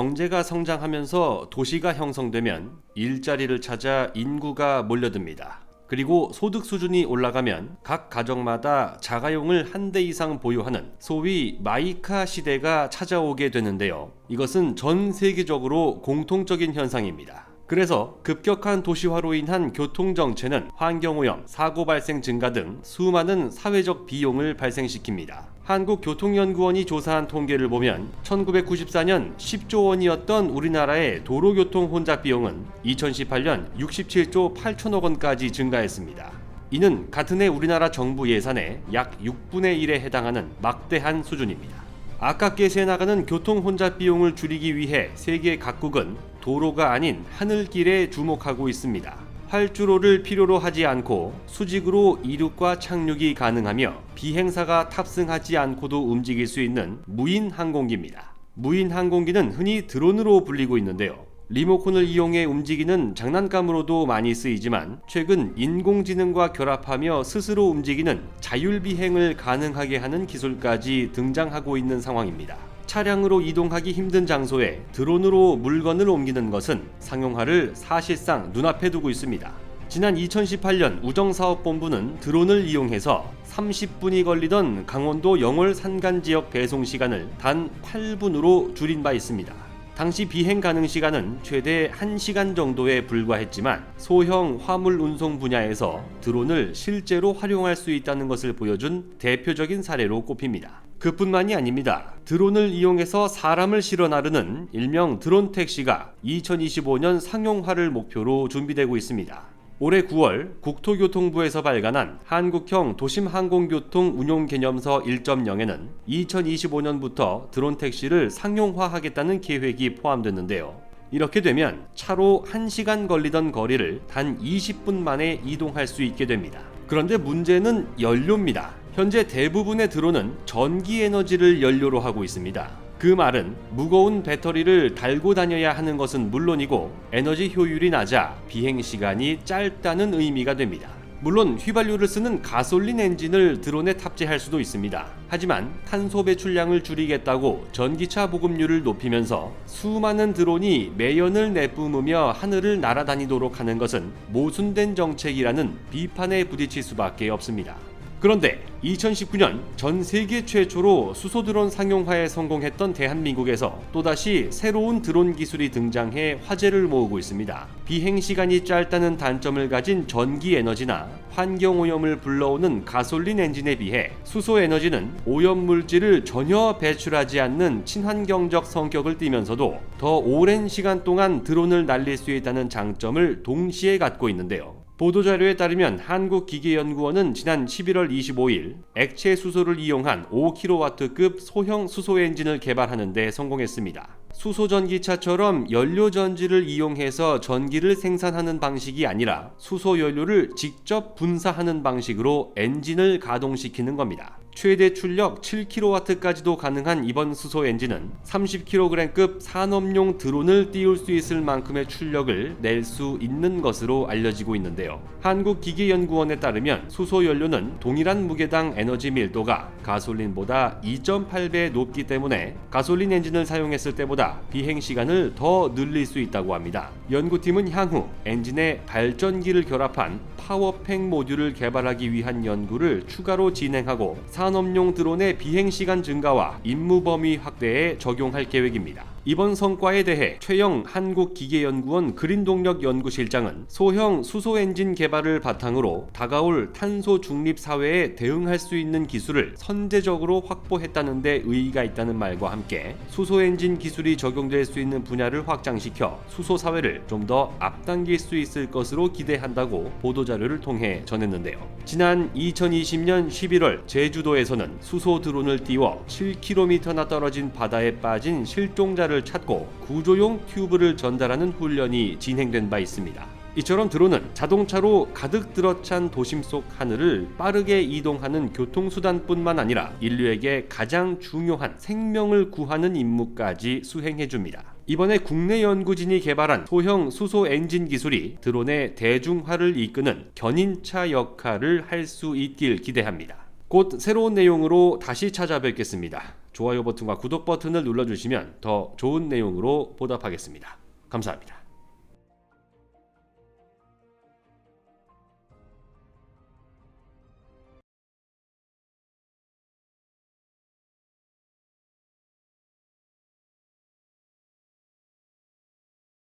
경제가 성장하면서 도시가 형성되면 일자리를 찾아 인구가 몰려듭니다. 그리고 소득 수준이 올라가면 각 가정마다 자가용을 한 대 이상 보유하는 소위 마이카 시대가 찾아오게 되는데요. 이것은 전 세계적으로 공통적인 현상입니다. 그래서 급격한 도시화로 인한 교통 정체는 환경오염, 사고 발생 증가 등 수많은 사회적 비용을 발생시킵니다. 한국교통연구원이 조사한 통계를 보면 1994년 10조 원이었던 우리나라의 도로교통 혼잡 비용은 2018년 67조 8천억 원까지 증가했습니다. 이는 같은 해 우리나라 정부 예산의 약 6분의 1에 해당하는 막대한 수준입니다. 아깝게 새 나가는 교통 혼잡 비용을 줄이기 위해 세계 각국은 도로가 아닌 하늘길에 주목하고 있습니다. 활주로를 필요로 하지 않고 수직으로 이륙과 착륙이 가능하며 비행사가 탑승하지 않고도 움직일 수 있는 무인 항공기입니다. 무인 항공기는 흔히 드론으로 불리고 있는데요. 리모컨을 이용해 움직이는 장난감으로도 많이 쓰이지만 최근 인공지능과 결합하며 스스로 움직이는 자율비행을 가능하게 하는 기술까지 등장하고 있는 상황입니다. 차량으로 이동하기 힘든 장소에 드론으로 물건을 옮기는 것은 상용화를 사실상 눈앞에 두고 있습니다. 지난 2018년 우정사업본부는 드론을 이용해서 30분이 걸리던 강원도 영월 산간 지역 배송 시간을 단 8분으로 줄인 바 있습니다. 당시 비행 가능 시간은 최대 1시간 정도에 불과했지만 소형 화물 운송 분야에서 드론을 실제로 활용할 수 있다는 것을 보여준 대표적인 사례로 꼽힙니다. 그뿐만이 아닙니다. 드론을 이용해서 사람을 실어 나르는 일명 드론 택시가 2025년 상용화를 목표로 준비되고 있습니다. 올해 9월 국토교통부에서 발간한 한국형 도심항공교통 운용 개념서 1.0에는 2025년부터 드론 택시를 상용화하겠다는 계획이 포함됐는데요. 이렇게 되면 차로 1시간 걸리던 거리를 단 20분 만에 이동할 수 있게 됩니다. 그런데 문제는 연료입니다. 현재 대부분의 드론은 전기 에너지를 연료로 하고 있습니다. 그 말은 무거운 배터리를 달고 다녀야 하는 것은 물론이고 에너지 효율이 낮아 비행 시간이 짧다는 의미가 됩니다. 물론 휘발유를 쓰는 가솔린 엔진을 드론에 탑재할 수도 있습니다. 하지만 탄소 배출량을 줄이겠다고 전기차 보급률을 높이면서 수많은 드론이 매연을 내뿜으며 하늘을 날아다니도록 하는 것은 모순된 정책이라는 비판에 부딪힐 수밖에 없습니다. 그런데 2019년 전 세계 최초로 수소 드론 상용화에 성공했던 대한민국에서 또다시 새로운 드론 기술이 등장해 화제를 모으고 있습니다. 비행 시간이 짧다는 단점을 가진 전기 에너지나 환경 오염을 불러오는 가솔린 엔진에 비해 수소 에너지는 오염 물질을 전혀 배출하지 않는 친환경적 성격을 띠면서도 더 오랜 시간 동안 드론을 날릴 수 있다는 장점을 동시에 갖고 있는데요. 보도자료에 따르면 한국기계연구원은 지난 11월 25일 액체 수소를 이용한 5kW급 소형 수소 엔진을 개발하는 데 성공했습니다. 수소 전기차처럼 연료 전지를 이용해서 전기를 생산하는 방식이 아니라 수소 연료를 직접 분사하는 방식으로 엔진을 가동시키는 겁니다. 최대 출력 7kW까지도 가능한 이번 수소 엔진은 30kg급 산업용 드론을 띄울 수 있을 만큼의 출력을 낼 수 있는 것으로 알려지고 있는데요. 한국기계연구원에 따르면 수소 연료는 동일한 무게당 에너지 밀도가 가솔린보다 2.8배 높기 때문에 가솔린 엔진을 사용했을 때보다 비행 시간을 더 늘릴 수 있다고 합니다. 연구팀은 향후 엔진에 발전기를 결합한 파워팩 모듈을 개발하기 위한 연구를 추가로 진행하고 산업용 드론의 비행 시간 증가와 임무 범위 확대에 적용할 계획입니다. 이번 성과에 대해 최영 한국기계연구원 그린동력 연구실장은 소형 수소 엔진 개발을 바탕으로 다가올 탄소 중립 사회에 대응할 수 있는 기술을 선제적으로 확보했다는 데 의의가 있다는 말과 함께 수소 엔진 기술이 적용될 수 있는 분야를 확장시켜 수소 사회를 좀 더 앞당길 수 있을 것으로 기대한다고 보도자료를 통해 전했는데요. 지난 2020년 11월 제주도에서는 수소 드론을 띄워 7km나 떨어진 바다에 빠진 실종자를 찾고 구조용 튜브를 전달하는 훈련이 진행된 바 있습니다. 이처럼 드론은 자동차로 가득 들어찬 도심 속 하늘을 빠르게 이동하는 교통수단뿐만 아니라 인류에게 가장 중요한 생명을 구하는 임무까지 수행해 줍니다. 이번에 국내 연구진이 개발한 소형 수소 엔진 기술이 드론의 대중화를 이끄는 견인차 역할을 할 수 있길 기대합니다. 곧 새로운 내용으로 다시 찾아뵙겠습니다. 좋아요 버튼과 구독 버튼을 눌러주시면 더 좋은 내용으로 보답하겠습니다. 감사합니다.